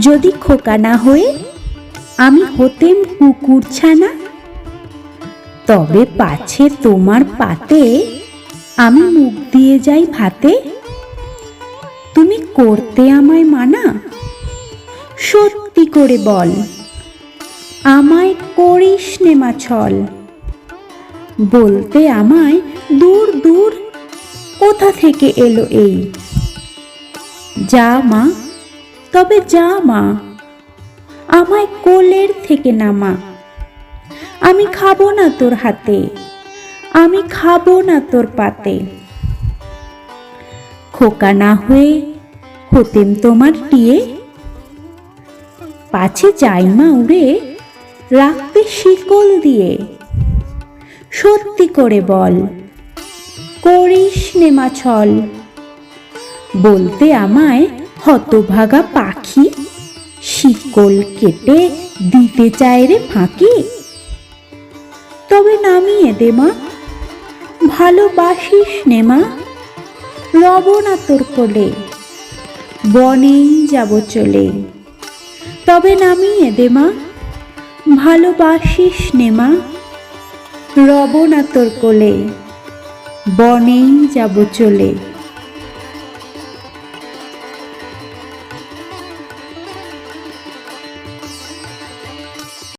যদি খোকা না হয়ে আমি হতেম কুকুর ছানা? তবে পাছে তোমার পাতে আমি মুখ দিয়ে যাই ভাতে। তুমি করতে আমায় মানা? সত্যি করে বল, আমায় করিস নে মা ছল বলতে আমায় দূর দূর কোথা থেকে এলো এই? যা মা তবে যা, মা। আমায় কোলের থেকে নামা। আমি খাব না তোর হাতে। আমি খাব না তোর পাতে। খোকা না হয়ে হতেম তোমার টিয়ে। পাছে যাই মা উড়ে রাখতে শিকল দিয়ে। সত্যি করে বল, করিস নে মা ছল। বলতে আমায় হতভাগা পাখি শিকল কেটে দিতে চায় রে ফাঁকি। তবে নামিয়ে দে মা, ভালোবাসিস নে মা। রব তোর কোলে, বনেই যাব চলে। তবে নামিয়ে দে মা, ভালোবাসিস নে মা। রব তোর কোলে, বনেই যাব চলে।